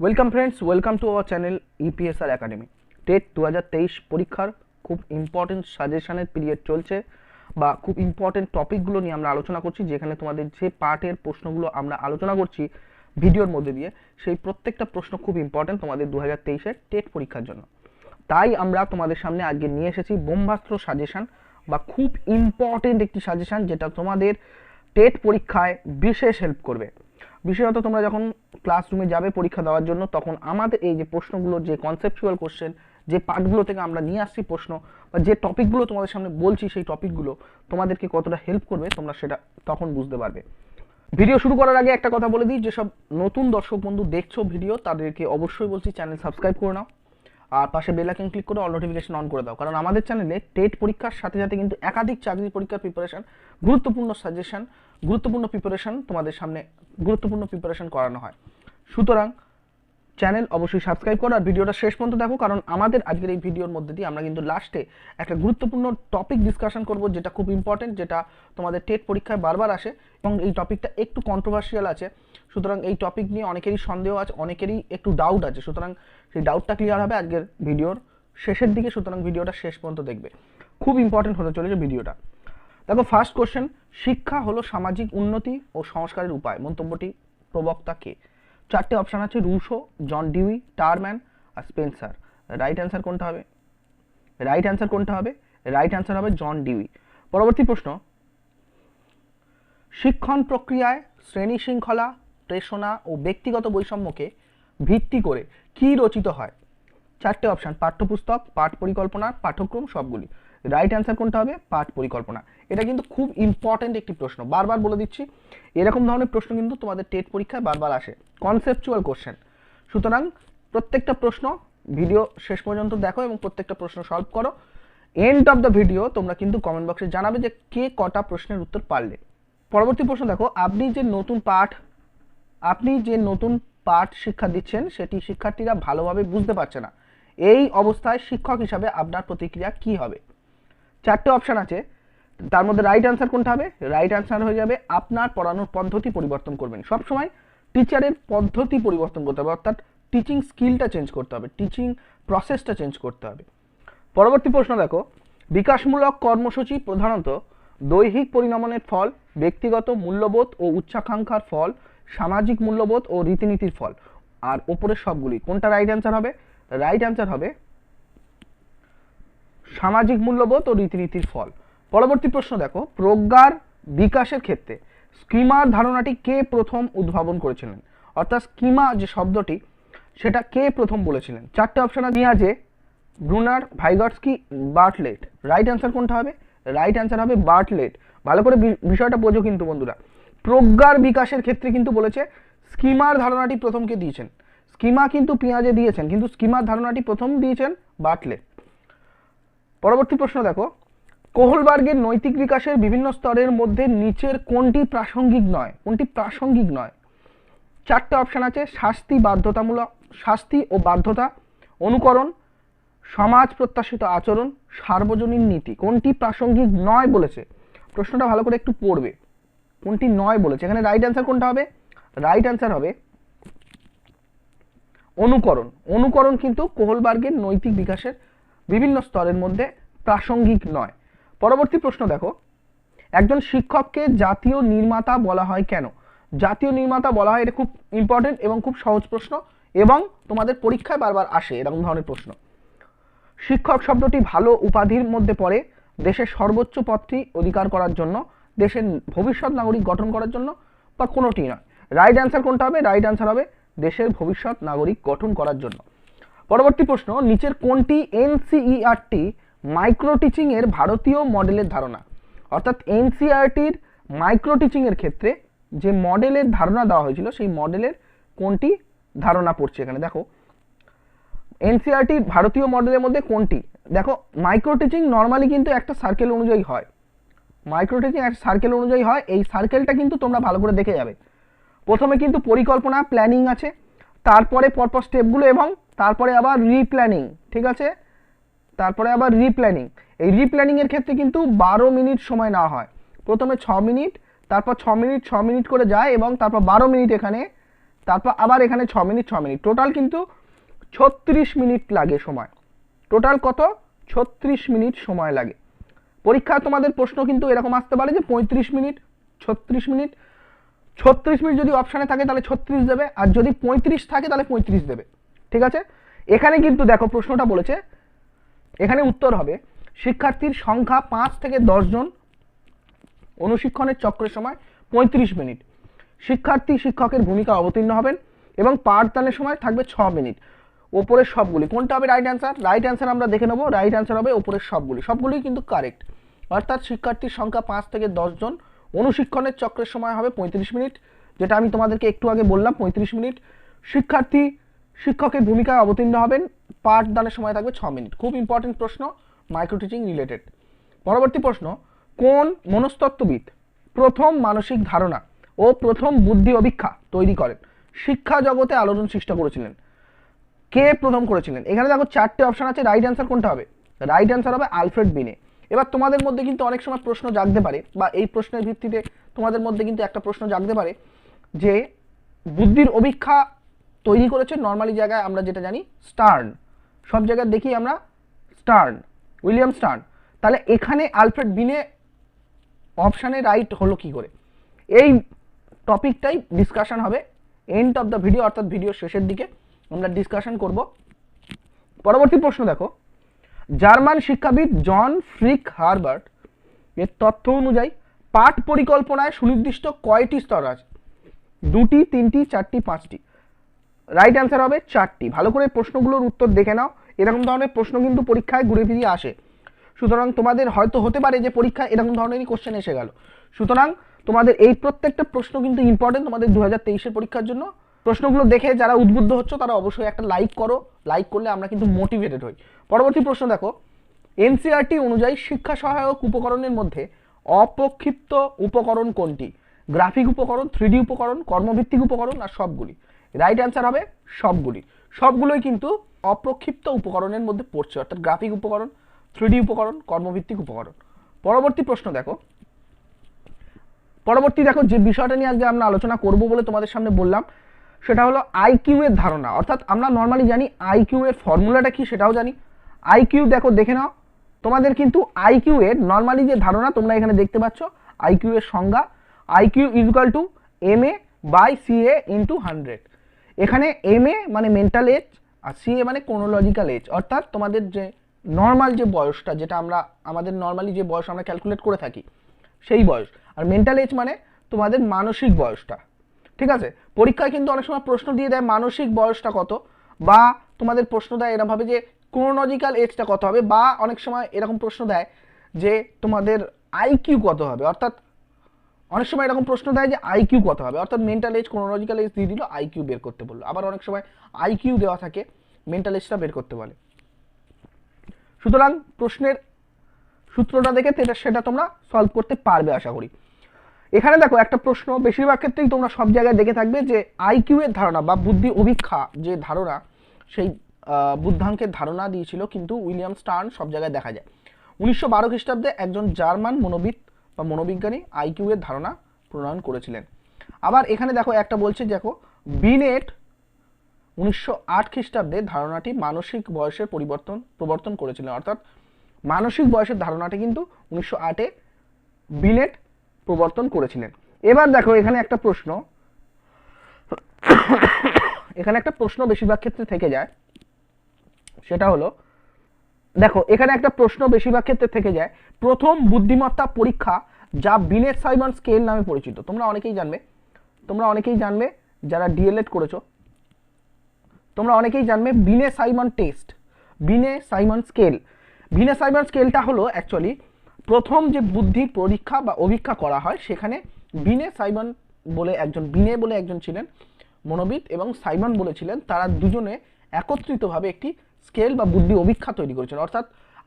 Welcome friends welcome to our channel EPSR academy TET দু হাজার তেইশ পরীক্ষার খুব ইম্পর্টেন্ট সাজেশনের পিরিয়ড চলছে বা খুব ইম্পর্টেন্ট টপিকগুলো নিয়ে আমরা আলোচনা করছি, যেখানে তোমাদের যে পার্টের প্রশ্নগুলো আমরা আলোচনা করছি ভিডিওর মধ্যে দিয়ে, সেই প্রত্যেকটা প্রশ্ন খুব ইম্পর্টেন্ট তোমাদের দু হাজার টেট পরীক্ষার জন্য। তাই আমরা তোমাদের সামনে আজকে নিয়ে এসেছি বোমবাস্ত্র সাজেশন বা খুব ইম্পর্টেন্ট একটি সাজেশন যেটা তোমাদের টেট পরীক্ষায় বিশেষ হেল্প করবে। বিশেষত তোমরা যখন ক্লাসরুমে যাবে পরীক্ষা দেওয়ার জন্য, তখন আমাদের এই যে প্রশ্নগুলো যে কনসেপচুয়াল কোশ্চেন যে পার্টগুলো থেকে আমরা নিয়ে আসছি প্রশ্ন, বা যে টপিকগুলো তোমাদের সামনে বলছি সেই টপিকগুলো তোমাদেরকে কতটা হেল্প করবে তোমরা সেটা তখন বুঝতে পারবে। ভিডিও শুরু করার আগে একটা কথা বলে দিই, যেসব নতুন দর্শক বন্ধু দেখছ ভিডিও তাদেরকে অবশ্যই বলছি চ্যানেল সাবস্ক্রাইব করে নাও। আর পাশে বেল আইকন ক্লিক করে অল নোটিফিকেশন অন করে দাও। কারণ আমাদের চ্যানেলে টেট পরীক্ষার সাথে সাথে কিন্তু একাধিক চাকরি পরীক্ষার প্রিপারেশন গুরুত্বপূর্ণ সাজেশন গুরুত্বপূর্ণ প্রিপারেশন তোমাদের সামনে গুরুত্বপূর্ণ প্রিপারেশন করানো হয়। সুতরাং চ্যানেল অবশ্যই সাবস্ক্রাইব করো আর ভিডিওটা শেষ পর্যন্ত দেখো, কারণ আমাদের আজকের এই ভিডিওর মধ্যে দিয়ে আমরা কিন্তু লাস্টে একটা গুরুত্বপূর্ণ টপিক ডিসকাশন করব, যেটা খুব ইম্পর্টেন্ট যেটা তোমাদের টেট পরীক্ষায় বারবার আসে এবং এই টপিকটা একটু কন্ট্রোভার্সিয়াল আছে। সুতরাং এই টপিক নিয়ে অনেকেরই সন্দেহ আছে, অনেকেরই একটু ডাউট আছে। সুতরাং সেই ডাউটটা ক্লিয়ার হবে আজকের ভিডিওর শেষের দিকে, সুতরাং ভিডিওটা শেষ পর্যন্ত দেখবে। খুব ইম্পর্টেন্ট হতে চলেছে ভিডিওটা। দেখো ফার্স্ট কোশ্চেন শিক্ষা হলো সামাজিক উন্নতি ও সংস্কারের উপায়। মন্তব্যটি প্রবক্তা কে? চারটে অপশান আছে, রুশো, জন ডিউই, টারম্যান আর স্পেন্সার। রাইট অ্যান্সার কোনটা হবে? রাইট অ্যান্সার কোনটা হবে? রাইট অ্যান্সার হবে জন ডিউই। পরবর্তী প্রশ্ন, শিক্ষণ প্রক্রিয়ায় শ্রেণি শৃঙ্খলা প্রেষণা ও ব্যক্তিগত বৈষম্যকে ভিত্তি করে কি রচিত হয়? চারটে অপশান পাঠ্যপুস্তক, পাঠ পরিকল্পনা, পাঠ্যক্রম সবগুলি। রাইট অ্যান্সার কোনটা হবে? পাঠ পরিকল্পনা। এটা কিন্তু খুব ইম্পর্ট্যান্ট একটি প্রশ্ন। বারবার বলে দিচ্ছি, এরকম ধরনের প্রশ্ন কিন্তু তোমাদের টেট পরীক্ষায় বারবার আসে। কনসেপচুয়াল কোশ্চেন সুতরাং প্রত্যেকটা প্রশ্ন ভিডিও শেষ পর্যন্ত দেখো এবং প্রত্যেকটা প্রশ্ন সলভ করো। এন্ড অফ দ্য ভিডিও তোমরা কিন্তু কমেন্ট বক্সে জানাবে যে কে কটা প্রশ্নের উত্তর পারলে। পরবর্তী প্রশ্ন দেখো, আপনি যে নতুন পাঠ আপনি যে নতুন পাঠ শিক্ষা দিচ্ছেন, সেটি শিক্ষার্থীরা ভালোভাবে বুঝতে পারছে না। এই অবস্থায় শিক্ষক হিসাবে আপনার প্রতিক্রিয়া কি হবে? চারটে অপশান আছে। তার মধ্যে রাইট অ্যান্সার কোনটা হবে? রাইট অ্যান্সার হয়ে যাবে আপনার পড়ানোর পদ্ধতি পরিবর্তন করবেন। সবসময় টিচারের পদ্ধতি পরিবর্তন করতে হবে, অর্থাৎ টিচিং স্কিলটা চেঞ্জ করতে হবে টিচিং প্রসেসটা চেঞ্জ করতে হবে। পরবর্তী প্রশ্ন দেখো। বিকাশমূলক কর্মসূচি প্রধানত দৈহিক পরিণমনের ফল, ব্যক্তিগত মূল্যবোধ ও উচ্চাকাঙ্ক্ষার ফল সামাজিক মূল্যবোধ ও রীতিনীতির ফল। আর ওপরের সবগুলি, কোনটা রাইট অ্যান্সার হবে? রাইট অ্যান্সার হবে সামাজিক মূল্যবোধ ও রীতিনীতির ফল। পরবর্তী প্রশ্ন দেখো, প্রজ্ঞার বিকাশের ক্ষেত্রে স্কিমার ধারণাটি কে প্রথম উদ্ভাবন করেছিলেন? অর্থাৎ স্কিমা যে শব্দটি, সেটা কে প্রথম বলেছিলেন? চারটে অপশন নিয়ে আছে Bruner, Vygotsky, Bartlett. Right answer কোনটা হবে? রাইট অ্যান্সার হবে বার্টলেট। ভালো করে বিষয়টা বোঝো কিন্তু বন্ধুরা। প্রজ্ঞার বিকাশের ক্ষেত্রে কিন্তু বলেছে, স্কিমার ধারণাটি প্রথমকে দিয়েছেন। স্কিমা কিন্তু পেঁয়াজে দিয়েছেন, কিন্তু স্কিমার ধারণাটি প্রথম দিয়েছেন বাটলে। পরবর্তী প্রশ্ন দেখো, কোহলবার্গের নৈতিক বিকাশের বিভিন্ন স্তরের মধ্যে নিচের কোনটি প্রাসঙ্গিক নয়? কোনটি প্রাসঙ্গিক নয়? চারটে অপশান আছে, শাস্তি, বাধ্যতামূলক, শাস্তি ও বাধ্যতা, অনুকরণ, সমাজ প্রত্যাশিত আচরণ, সার্বজনীন নীতি। কোনটি প্রাসঙ্গিক নয় বলেছে? প্রশ্নটা ভালো করে একটু পড়বে। কোনটি নয় বলেছে। এখানে রাইট অ্যান্সার কোনটা হবে? রাইট অ্যান্সার হবে অনুকরণ। অনুকরণ কিন্তু কোহলবার্গের নৈতিক বিকাশের বিভিন্ন স্তরের মধ্যে প্রাসঙ্গিক নয়। পরবর্তী প্রশ্ন দেখো। একজন শিক্ষককে জাতীয় নির্মাতা বলা হয় কেন? জাতীয় নির্মাতা বলা হয় এটা খুব ইম্পর্টেন্ট এবং খুব সহজ প্রশ্ন এবং তোমাদের পরীক্ষায় বারবার আসে এরকম ধরনের প্রশ্ন। শিক্ষক শব্দটি ভালো উপাধির মধ্যে পড়ে, দেশের সর্বোচ্চ পদটি অধিকার করার জন্য দেশের ভবিষ্যৎ নাগরিক গঠন করার জন্য বা কোনোটি নয়। রাইট অ্যান্সার কোনটা হবে? রাইট অ্যান্সার হবে দেশের ভবিষ্যৎ নাগরিক গঠন করার জন্য। পরবর্তী প্রশ্ন, নিচের কোনটি এনসিইআরটি মাইক্রো টিচিং এর ভারতীয় মডেলের ধারণা? অর্থাৎ এনসিআরটির মাইক্রো টিচিং এর ক্ষেত্রে যে মডেলের ধারণা দেওয়া হয়েছিল, সেই মডেলের কোনটি ধারণা পড়ছে এখানে? দেখো এনসিআরটি ভারতীয় মডেলের মধ্যে কোনটি? দেখো মাইক্রো টিচিং নর্মালি কিন্তু একটা সার্কেল অনুযায়ী হয়। মাইক্রো টিচিং একটা সার্কেল অনুযায়ী হয়, এই সার্কেলটা কিন্তু তোমরা ভালো করে দেখে যাবে। প্রথমে কিন্তু পরিকল্পনা প্ল্যানিং আছে, তারপরে পরপর স্টেপগুলো এবং তারপরে আবার রিপ্ল্যানিং ঠিক আছে? তারপরে আবার রিপ্ল্যানিং এই রিপ্ল্যানিংয়ের ক্ষেত্রে কিন্তু বারো মিনিট সময় নেওয়া হয়। প্রথমে ছ মিনিট, তারপর ছ মিনিট ছ মিনিট করে যায় এবং তারপর বারো মিনিট এখানে, তারপর আবার এখানে ছ মিনিট ছ মিনিট। টোটাল কিন্তু ছত্রিশ মিনিট লাগে সময়। টোটাল কত? ছত্রিশ মিনিট সময় লাগে। পরীক্ষা তোমাদের প্রশ্ন কিন্তু এরকম আসতে পারে যে পঁয়ত্রিশ মিনিট, ছত্রিশ মিনিট। ছত্রিশ মিনিট যদি অপশানে থাকে তাহলে ছত্রিশ দেবে, আর যদি পঁয়ত্রিশ থাকে তাহলে পঁয়ত্রিশ দেবে। ঠিক আছে? এখানে কিন্তু দেখো প্রশ্নটা বলেছে, এখানে উত্তর হবে, শিক্ষার্থীর সংখ্যা পাঁচ থেকে জন অনুশিক্ষণের চক্রের সময় পঁয়ত্রিশ মিনিট। শিক্ষার্থী, শিক্ষকের ভূমিকা অবতীর্ণ হবেন এবং পাঠদানের সময় থাকবে ছ মিনিট। ওপরের সবগুলি, কোনটা হবে রাইট অ্যান্সার রাইট অ্যান্সার আমরা দেখে নেব রাইট অ্যান্সার হবে ওপরের সবগুলি। সবগুলোই কিন্তু কারেক্ট অর্থাৎ শিক্ষার্থীর সংখ্যা পাঁচ থেকে জন। অনুশিক্ষণের চক্রের সময় হবে পঁয়ত্রিশ মিনিট, যেটা আমি তোমাদেরকে একটু আগে বললাম, পঁয়ত্রিশ মিনিট। শিক্ষার্থী, শিক্ষকের ভূমিকায় অবতীর্ণ হবেন পাঠদানের সময় থাকবে ছ মিনিট। খুব ইম্পর্টেন্ট প্রশ্ন মাইক্রো টিচিং রিলেটেড পরবর্তী প্রশ্ন, কোন মনস্তত্ত্ববিদ প্রথম মানসিক ধারণা ও প্রথম বুদ্ধি অভিক্ষা তৈরি করেন? শিক্ষা জগতে আলোড়ন সৃষ্টি করেছিলেন। কে প্রথম করেছিলেন? এখানে দেখো চারটে অপশন আছে রাইট অ্যান্সার কোনটা হবে? রাইট অ্যান্সার হবে আলফ্রেড বিনে। এবার তোমাদের মধ্যে কিন্তু অনেক সময় প্রশ্ন জাগতে পারে, বা এই প্রশ্নের ভিত্তিতে তোমাদের মধ্যে কিন্তু একটা প্রশ্ন জাগতে পারে যে, বুদ্ধির অভিক্ষা তৈরি করেছে নর্মালি জায়গায় আমরা যেটা জানি স্টার্ন। সব জায়গায় দেখি আমরা স্টার্ন, উইলিয়াম স্টার্ন। তাহলে এখানে আলফ্রেড বিনে অপশানে রাইট হলো কি করে? এই টপিকটাই ডিসকাশন হবে। এন্ড অফ দ্য ভিডিও অর্থাৎ ভিডিও শেষের দিকে আমরা ডিসকাশন করব। পরবর্তী প্রশ্ন দেখো। জার্মান শিক্ষাবিদ জন ফ্রিক হারবার্ট এর তথ্য অনুযায়ী পাঠ পরিকল্পনায় সুনির্দিষ্ট কয়টি স্তর আছে? দুটি, তিনটি, চারটি, পাঁচটি। রাইট অ্যান্সার হবে চারটি। ভালো করে প্রশ্নগুলোর উত্তর দেখে নাও। এরকম ধরনের প্রশ্ন কিন্তু পরীক্ষায় ঘুরে ফিরিয়ে আসে। সুতরাং তোমাদের হয়তো হতে পারে যে পরীক্ষায় এরকম ধরনেরই কোশ্চেন এসে গেল। সুতরাং তোমাদের এই প্রত্যেকটা প্রশ্ন কিন্তু ইম্পর্টেন্ট তোমাদের দু হাজার পরীক্ষার জন্য। প্রশ্নগুলো দেখে যারা উদ্বুদ্ধ হচ্ছে, তারা অবশ্যই একটা লাইক করো। লাইক করলে আমরা কিন্তু মোটিভেটেড হই। পরবর্তী প্রশ্ন দেখো। এনসিআরটি অনুযায়ী শিক্ষা সহায়ক উপকরণের মধ্যে অপ্রক্ষিপ্ত উপকরণ কোনটি? গ্রাফিক উপকরণ থ্রিডি উপকরণ, কর্মভিত্তিক উপকরণ আর সবগুলি। রাইট অ্যান্সার হবে সবগুলি। সবগুলোই কিন্তু অপ্রক্ষিপ্ত উপকরণের মধ্যে পড়ছে, অর্থাৎ গ্রাফিক উপকরণ থ্রিডি উপকরণ, কর্মভিত্তিক উপকরণ। পরবর্তী প্রশ্ন দেখো। পরবর্তী দেখো, যে বিষয়টা নিয়ে আজকে আমরা আলোচনা করব বলে তোমাদের সামনে বললাম সেটা হলো আইকিউ এর ধারণা। অর্থাৎ আমরা নর্মালি জানি আইকিউ এর ফর্মুলাটা কি সেটাও জানি। আইকিউ দেখো, দেখে নাও। তোমাদের কিন্তু আইকিউ এর নর্মালি যে ধারণা তোমরা এখানে দেখতে পাচ্ছ আইকিউ এর সংজ্ঞা IQ is equal to M A by C A into hundred এখানে এম এ মানে মেন্টাল এজ আর সি এ মানে কোনোলজিক্যাল এজ অর্থাৎ তোমাদের যে নর্মাল যে বয়সটা, যেটা আমরা, আমাদের নর্মালি যে বয়স আমরা ক্যালকুলেট করে থাকি, সেই বয়স। আর মেন্টাল এজ মানে তোমাদের মানসিক বয়সটা। ঠিক আছে? পরীক্ষায় কিন্তু অনেক সময় প্রশ্ন দিয়ে দেয় মানসিক বয়সটা কত? বা তোমাদের প্রশ্ন দেয় এরমভাবে যে ক্রোনোলজিক্যাল এজটা কত হবে? বা অনেক সময় এরকম প্রশ্ন দেয় যে তোমাদের আইকিউ কত হবে? অর্থাৎ অনেক সময় এরকম প্রশ্ন দেয় যে আইকিউ কত হবে? অর্থাৎ মেন্টাল এজ ক্রোনোলজিক্যাল এজ দিয়ে দিল আইকিউ বের করতে বলল। আবার অনেক সময় আইকিউ দেওয়া থাকে মেন্টাল এজটা বের করতে বলে। সুতরাং প্রশ্নের সূত্রটা দেখে সেটা সেটা তোমরা সলভ করতে পারবে, আশা করি। এখানে দেখো একটা প্রশ্ন, বেশিরভাগ ক্ষেত্রেই তোমরা সব জায়গায় দেখে থাকবে যে আইকিউ এর ধারণা বা বুদ্ধি অভিক্ষা যে ধারণা, সেই বুদ্ধাঙ্কের ধারণা দিয়েছিল কিন্তু উইলিয়াম স্টার্ন সব জায়গায় দেখা যায়। উনিশশো বারো খ্রিস্টাব্দে একজন জার্মান মনোবিদ বা মনোবিজ্ঞানী আইকিউ এর ধারণা প্রণয়ন করেছিলেন। আবার এখানে দেখো একটা বলছে, দেখো, বিনেট উনিশশো আট খ্রিস্টাব্দে ধারণাটি মানসিক বয়সের পরিবর্তন, প্রবর্তন করেছিলেন। অর্থাৎ মানসিক বয়সের ধারণাটি কিন্তু উনিশশো আটে বিনেট প্রবর্তন করেছিলেন। এবার দেখো, এখানে একটা প্রশ্ন। এখানে একটা প্রশ্ন বেশিরভাগ ক্ষেত্রে থেকে যায়। সেটা হলো, দেখো, এখানে একটা প্রশ্ন বেশিরভাগ ক্ষেত্রে থেকে যায়, প্রথম বুদ্ধিমত্তা পরীক্ষা যা বিনেট সাইমন স্কেল নামে পরিচিত। তোমরা অনেকেই জানবে, তোমরা অনেকেই জানবে যারা ডিএলএড করেছ, তোমরা অনেকেই জানবে Binet Simon test, Binet Simon scale. Binet Simon স্কেলটা হলো অ্যাকচুয়ালি প্রথম যে বুদ্ধির পরীক্ষা বা অভীক্ষা করা হয়, সেখানে বিনে সাইমন বলে একজন, বিনে বলে একজন ছিলেন মনোবিদ এবং সাইমন বলেছিলেন তারা দুজনে একত্রিতভাবে একটি স্কেল বা বুদ্ধি অভীক্ষা তৈরি করেছিলেন। অর্থাৎ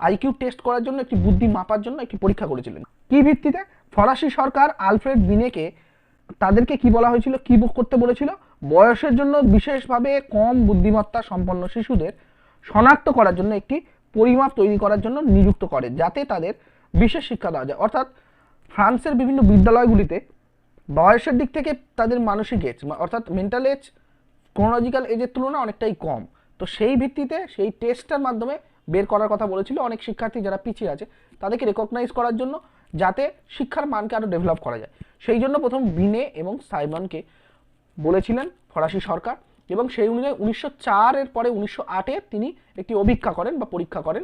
আইকিউ টেস্ট করার জন্য, একটি বুদ্ধি মাপার জন্য একটি পরীক্ষা করেছিলেন। কি ভিত্তিতে? ফরাসি সরকার আলফ্রেড বিনেকে তাদেরকে কি বলা হয়েছিল? কি বুক করতে বলেছিল? বয়সের জন্য বিশেষভাবে কম বুদ্ধিমত্তা সম্পন্ন শিশুদের শনাক্ত করার জন্য একটি পরিমাপ তৈরি করার জন্য নিযুক্ত করে, যাতে তাদের বিশেষ শিক্ষা দেওয়া যায়। অর্থাৎ ফ্রান্সের বিভিন্ন বিদ্যালয়গুলিতে বয়সের দিক থেকে তাদের মানসিক এজ অর্থাৎ মেন্টাল এজ ক্রোনোলজিক্যাল এজের তুলনায় অনেকটাই কম। তো সেই ভিত্তিতে সেই টেস্টটার মাধ্যমে বের করার কথা বলেছিল অনেক শিক্ষার্থী যারা পিছিয়ে আছে, তাদেরকে রেকগনাইজ করার জন্য যাতে শিক্ষার মানকে আরও ডেভেলপ করা যায়। সেই জন্য প্রথম বিনে এবং সাইমনকে বলেছিলেন ফরাসি সরকার এবং সেই অনুযায়ী উনিশশো চারের পরে উনিশশো আটে তিনি একটি অভিক্ষা করেন বা পরীক্ষা করেন।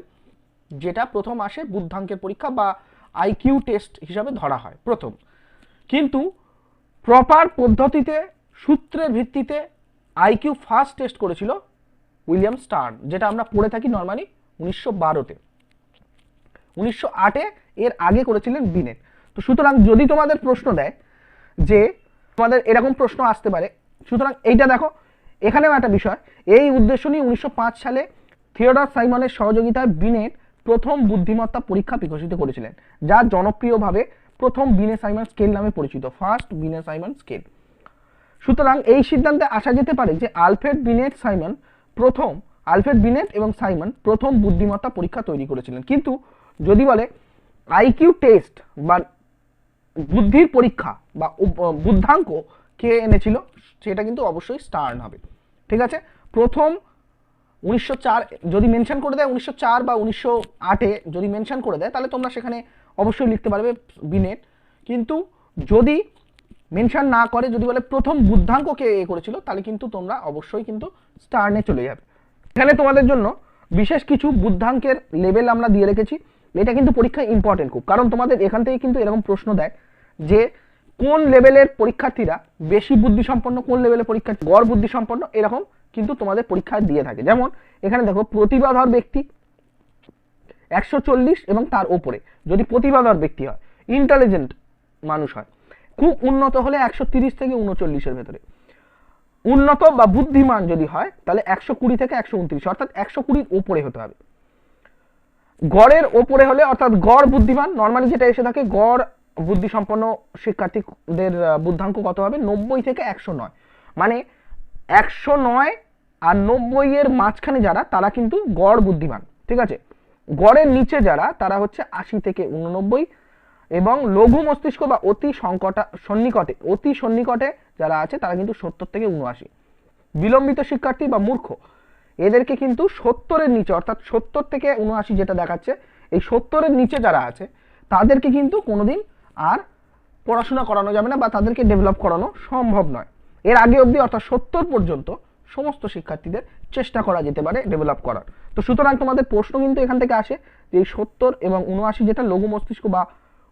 যেটা প্রথম আসে বুদ্ধাঙ্কের পরীক্ষা বা আইকিউ টেস্ট হিসাবে ধরা হয়, প্রথম। কিন্তু প্রপার পদ্ধতিতে, সূত্রের ভিত্তিতে আইকিউ ফার্স্ট টেস্ট করেছিল উইলিয়াম স্টার্ন, যেটা আমরা পড়ে থাকি নর্মালি উনিশশো বারোতে। উনিশশো আটে এর আগে করেছিলেন বিনেট। তো সুতরাং যদি তোমাদের প্রশ্ন দেয় যে তোমাদের এরকম প্রশ্ন আসতে পারে, সুতরাং এইটা দেখো, এখানেও একটা বিষয়, এই উদ্দেশ্য নিয়ে উনিশশো পাঁচ সালে থিওডর সাইমনের সহযোগিতায় বিনেট প্রথম বুদ্ধিমত্তা পরীক্ষা বিকশিত করেছিলেন, যা জনপ্রিয়ভাবে প্রথম বিনে সাইমন স্কেল নামে পরিচিত ফার্স্ট বিনে সাইমন স্কেল। সুতরাং এই সিদ্ধান্তে আসা যেতে পারে যে আলফ্রেড বিনেট সাইমন প্রথম, আলফ্রেড বিনেট এবং সাইমন প্রথম বুদ্ধিমত্তা পরীক্ষা তৈরি করেছিলেন। কিন্তু যদি বলে আইকিউ টেস্ট বা বুদ্ধির পরীক্ষা বা বুদ্ধাঙ্ক কে এনেছিল, সেটা কিন্তু অবশ্যই স্টার্ন হবে। ঠিক আছে? প্রথম উনিশশো চার, যদি মেনশন করে দেয় উনিশশো চার বা উনিশশো যদি মেনশন করে দেয়, তাহলে তোমরা সেখানে অবশ্যই লিখতে পারবে বিনেট কিন্তু যদি মেনশন না করে, যদি বলে প্রথম বুদ্ধাঙ্ক কে এ করেছিল, তাহলে কিন্তু তোমরা অবশ্যই কিন্তু স্টার্নে চলে যাবে। এখানে তোমাদের জন্য বিশেষ কিছু বুদ্ধাঙ্কের লেভেল আমরা দিয়ে রেখেছি। এটা কিন্তু পরীক্ষায় ইম্পর্টেন্ট খুব। কারণ তোমাদের এখান থেকে কিন্তু এরকম প্রশ্ন দেয় যে, কোন লেভেলের পরীক্ষার্থীরা বেশি বুদ্ধিসম্পন্ন, কোন লেভেলের পরীক্ষার্থী গড় বুদ্ধিসম্পন্ন, এরকম কিন্তু তোমাদের পরীক্ষায় দিয়ে থাকে। যেমন, এখানে দেখো প্রতিভাধর ব্যক্তি একশো চল্লিশ এবং তার ওপরে, যদি প্রতিভাধর ব্যক্তি হয় ইন্টেলিজেন্ট মানুষ হয়, খুব উন্নত হলে একশো তিরিশ থেকে উনচল্লিশের ভেতরে। উন্নত বা বুদ্ধিমান যদি হয়, তাহলে একশো কুড়ি থেকে একশো উনত্রিশ, অর্থাৎ একশো কুড়ির ওপরে হতে হবে। গড়ের ওপরে হলে, অর্থাৎ গড় বুদ্ধিমান নর্মালি যেটা এসে থাকে, গড় বুদ্ধিসম্পন্ন শিক্ষার্থীদের বুদ্ধাঙ্ক কত হবে? নব্বই থেকে একশো নয়। মানে একশো নয় আর নব্বই এর মাঝখানে যারা, তারা কিন্তু গড় বুদ্ধিমান, ঠিক আছে? গড়ের নিচে যারা, তারা হচ্ছে আশি থেকে উননব্বই এবং লঘু মস্তিষ্ক বা অতি সংকটা, সন্নিকটে, অতি সন্নিকটে যারা আছে, তারা কিন্তু সত্তর থেকে উনআশি। বিলম্বিত শিক্ষার্থী বা মূর্খ, এদেরকে কিন্তু সত্তরের নিচে, অর্থাৎ সত্তর থেকে উনআশি যেটা দেখাচ্ছে, এই সত্তরের নিচে যারা আছে, তাদেরকে কিন্তু কোনোদিন আর পড়াশোনা করানো যাবে না বা তাদেরকে ডেভেলপ করানো সম্ভব নয়। এর আগে অবধি, অর্থাৎ সত্তর পর্যন্ত সমস্ত শিক্ষার্থীদের চেষ্টা করা যেতে পারে ডেভেলপ করার। তো সুতরাং তোমাদের প্রশ্ন কিন্তু এখান থেকে আসে যে এই সত্তর এবং উনআশি যেটা লঘু মস্তিষ্ক বা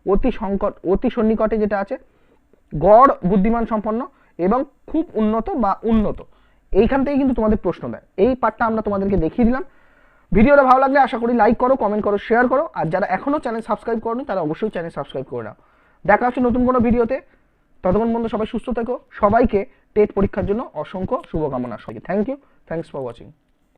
অতি সংকট, অতি সন্নিকটে যেটা আছে, গড় বুদ্ধিমান সম্পন্ন এবং খুব উন্নত বা উন্নত। এইখান থেকে কিন্তু তোমাদের প্রশ্ন দেয়। এই পার্টটা আমরা তোমাদেরকে দেখিয়ে দিলাম। ভিডিওটা ভালো লাগলে আশা করি লাইক করো কমেন্ট করো শেয়ার করো। আর যারা এখনও চ্যানেল সাবস্ক্রাইব করনি, তারা অবশ্যই চ্যানেল সাবস্ক্রাইব করে নাও। দেখা হচ্ছে নতুন কোনো ভিডিওতে ততক্ষণ বন্ধু সবাই সুস্থ থেকো। সবাইকে টেট পরীক্ষার জন্য অসংখ্য শুভকামনা সবাইকে। Thank you thanks for watching